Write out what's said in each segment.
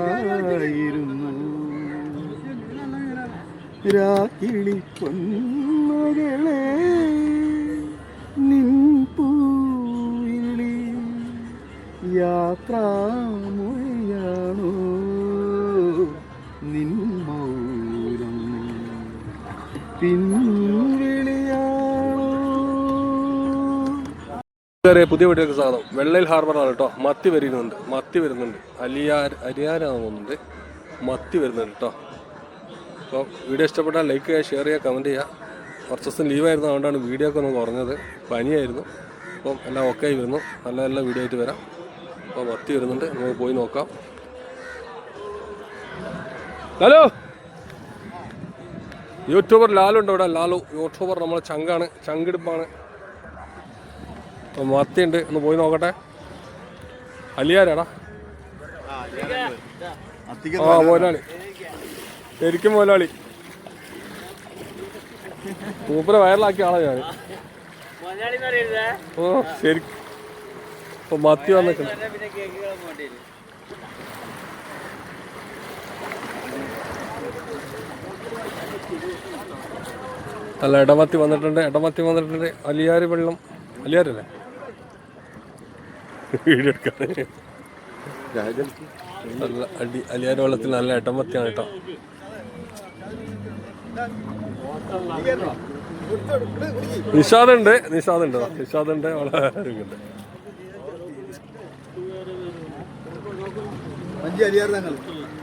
ഉണ്ടായിരുന്നു രാകിളി പൊന്മകളെ നിൻപൂവിളി യാത്രാമൊഴിയാണോ നിൻ മൗരം പിന്നെ കൂട്ടുകാരെ പുതിയ വീട്ടിലേക്ക് സ്വാഗതം. വെള്ളയിൽ ഹാർബറാണ് കേട്ടോ. മത്തി വരുന്നുണ്ട് മത്തി വരുന്നുണ്ട്. അലിയാർ അരിയാരാന്ന് തോന്നുന്നുണ്ട്. മത്തി വരുന്നുണ്ട് കേട്ടോ. അപ്പോൾ വീഡിയോ ഇഷ്ടപ്പെട്ടാൽ ലൈക്ക് ചെയ്യുക ഷെയർ ചെയ്യുക കമന്റ് ചെയ്യുക. കുറച്ച് ദിവസം ലീവായിരുന്നു അതുകൊണ്ടാണ് വീഡിയോ ഒക്കെ ഒന്ന് കുറഞ്ഞത്. പനിയായിരുന്നു. അപ്പോൾ എല്ലാം ഓക്കെ ആയി വരുന്നു. നല്ല നല്ല വീഡിയോ ആയിട്ട് വരാം. അപ്പോൾ മത്തി വരുന്നുണ്ട്. നമുക്ക് പോയി നോക്കാം. ഹലോ യൂട്യൂബർ ലാലുണ്ട് ഇവിടെ. ലാലു യൂട്യൂബർ നമ്മളെ ചങ്കാണ്. ചങ്കിടിപ്പാണ് മത്തിയുണ്ട് ഒന്ന് പോയി നോക്കട്ടെ. അലിയാരാടാ? ആ മുതലാളി ശരിക്കും മോലാളി മൂപ്പര വയറിലാക്കിയ ആളാ ഞാൻ ഓ ശരി. മത്തി വന്നിട്ടുണ്ട് അല്ല ഇടമത്തി വന്നിട്ടുണ്ട് ഇടമത്തി വന്നിട്ടുണ്ട്. അലിയാർ വെള്ളം അലിയാരല്ലേ? വീഡിയോ എടുക്കാൻ നല്ല അടി അലിയാർ വെള്ളത്തിൽ നല്ല ഇടമത്തിയാണ് കേട്ടോ. നിഷാദുണ്ട് നിഷാദുണ്ട്? നിഷാദ് ഉണ്ട് നിഷാദ് ഉണ്ട് അവിടെ ഉണ്ട് അഞ്ച് അരിയാറ് ഞങ്ങൾ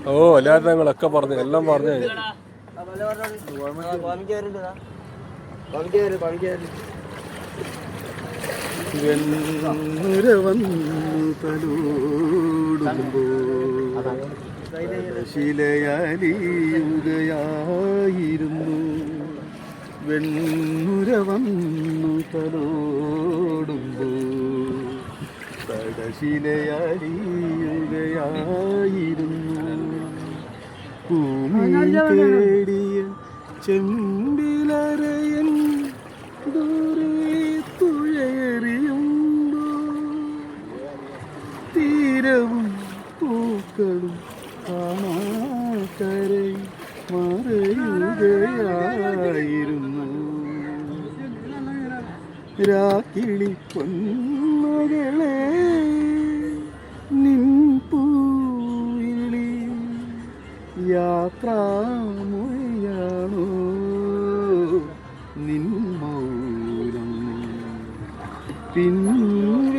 ഓ അലിയാർ ഞങ്ങളൊക്കെ പറഞ്ഞു എല്ലാം പറഞ്ഞു കഴിഞ്ഞു. ശിലയാലിയുകയായിരുന്നു വെണ്ണുര വന്നു തലോടുമ്പോ തടശിലയാലിയുകയായിരുന്നു ഭൂമി തേടിയ ചെമ്പിലറയൻ തീരവും പൂക്കളും കാണാക്കരെ മറയുകയായിരുന്നു. രാക്കിളി പൊന്മകളെ നിൻ യാത്ര യാത്രാമൊഴിയാണോ നിൻ മൗനം പിൻവിളിയാണോ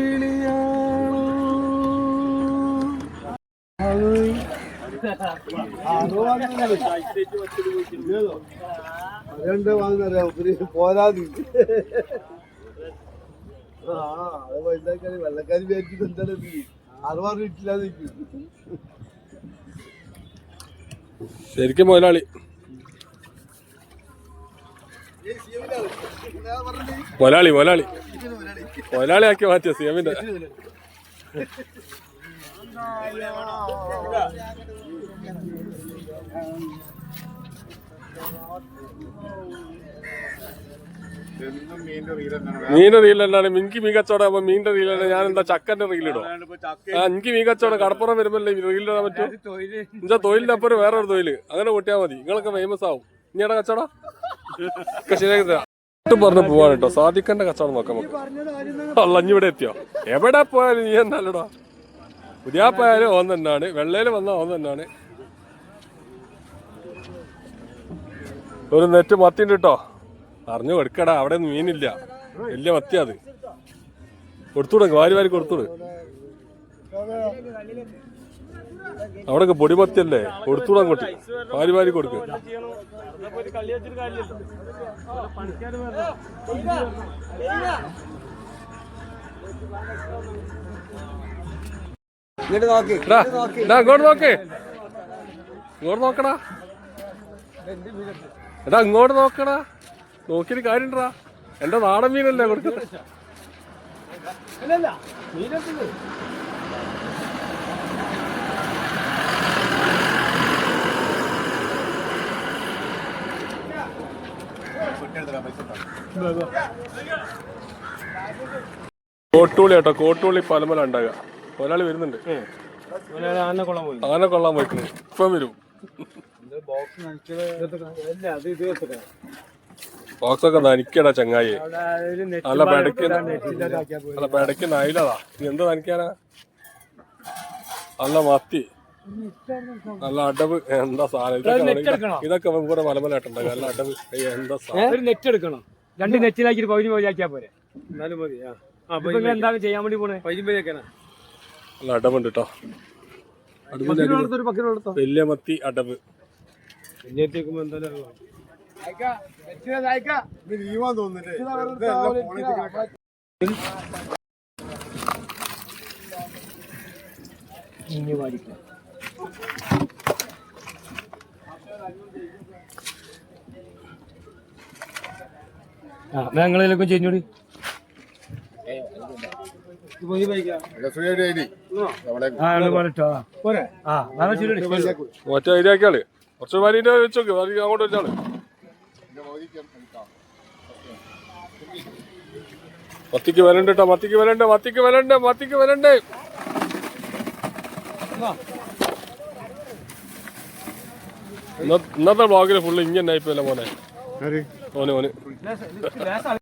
അതെന്താ വാങ്ങുന്നറിയാം ഒത്തിരി പോരാതി ആ അത് വലുതാക്കാരി വെള്ളക്കാരി വിചാരിച്ചിട്ട് എന്താണ്? അറുപത് ഇട്ടില്ലാതെ നിൽക്കും ശരിക്കും മുതലാളി. മുതലാളി മുതലാളി. ആക്കി മാറ്റിയ സിയമിന്റെ മീന്റെ റീലെന്നാണ് എനിക്ക് മീൻ കച്ചവടം മീന്റെ മീന്റെ റീലാണ് ഞാൻ എന്താ ചക്കന്റെ റീലിടോ ആ എനിക്ക് മീൻ കച്ചവടം കടപ്പുറം വരുമ്പല്ലേ റീലിടാൻ പറ്റും? എന്താ തൊഴിലിന്റെ അപ്പുറം വേറെ ഒരു തൊഴിൽ. അങ്ങനെ കൂട്ടിയാൽ മതി. നിങ്ങളൊക്കെ ഫേമസ് ആവും. ഇനിയുടെ കച്ചവടം? ഒക്കെ ശരിയാക്കി ഒട്ടും പറഞ്ഞു പോവാണ് കേട്ടോ. സാധിക്കന്റെ കച്ചവടം നോക്കാം നമുക്ക്. ഇവിടെ എത്തിയോ? എവിടെ പോയാലും നീ എന്നല്ലടാ പുതിയ പോയാലും ഓൻ തന്നെയാണ് വെള്ളയിൽ വന്ന ഓൻ തന്നെയാണ് ഒരു നെറ്റ് മത്തിണ്ട് കേട്ടോ അറിഞ്ഞു കൊടുക്കടാ അവിടെ ഒന്നും മീനില്ല. വലിയ മത്തിയാ അത്. കൊടുത്തുവിടും വാരി വാരി കൊടുത്തുവിട് പൊടി മത്തിയല്ലേ? കൊടുത്തുവിടാൻ അങ്ങോട്ട്. വാരി വാരി കൊടുക്ക്. ഇങ്ങോട്ട് നോക്ക്. ഇങ്ങോട്ട് നോക്കടാ. എടാ ഇങ്ങോട്ട് നോക്കടാ. നോക്കിയൊരു കാര്യണ്ടാ. എന്റെ നാടൻ മീനല്ലേ കൊടുക്കുന്നത് കോട്ടൂളി കേട്ടോ കോട്ടൂളി പലമല ഉണ്ടാകുക ഒരാൾ വരുന്നുണ്ട്. ആന കൊള്ളാൻ പോയിട്ടുണ്ട്. ഇപ്പം വരും. ബോക്സ് ഒക്കെ നനിക്കടാ ചങ്ങായി. അല്ല പെടക്ക് നല്ല പെടക്ക് നയിലതാ നീ എന്താ നനയ്ക്കാനാ? നല്ല മത്തി. നല്ല അടവ്. എന്താ സാധനം? ഇതൊക്കെ നെറ്റ് എടുക്കണോ? ഇതൊക്കെ ഇവിടെ മലമലായിട്ടുണ്ടാകും നല്ല അടവ്. എന്താ സാധനം നെറ്റ് എടുക്കണം? രണ്ട് നെറ്റിലാക്കി പകുതി പകുതി ആക്കിയാ പോരെ. എന്നാലും മതി ആ. ഇപ്പൊ നിങ്ങൾ എന്താണ് ചെയ്യാൻ വേണ്ടി പോണേ? പതിനൊമ്പതിലേക്കാണ് നല്ല അടവുണ്ട് കേട്ടോ വലിയ മത്തി അടവ്. പിന്നേത്തേക്കുമ്പോ എന്തായാലും ഇനി വാടിക്കാം ആ ഞങ്ങളിലൊക്കെ ചെഞ്ഞൂടി ആ ഐഡിയ പോരട്ടോ കുറച്ച് വരീന്റെ വെച്ചോക്ക് വരി അങ്ങോട്ട് വെച്ചാണ് മത്തിക്ക് വരണ്ട കേട്ടോ മത്തിക്ക് വരണ്ട മത്തിക്ക് വരണ്ട മത്തിക്ക് വരണ്ടേ. ഇന്ന- ഇന്നത്തെ ബ്ലോഗിൽ ഫുള്ള് ഇങ്ങനെ ആയിപ്പോലെ മോനെ? ഓന് ഓന്.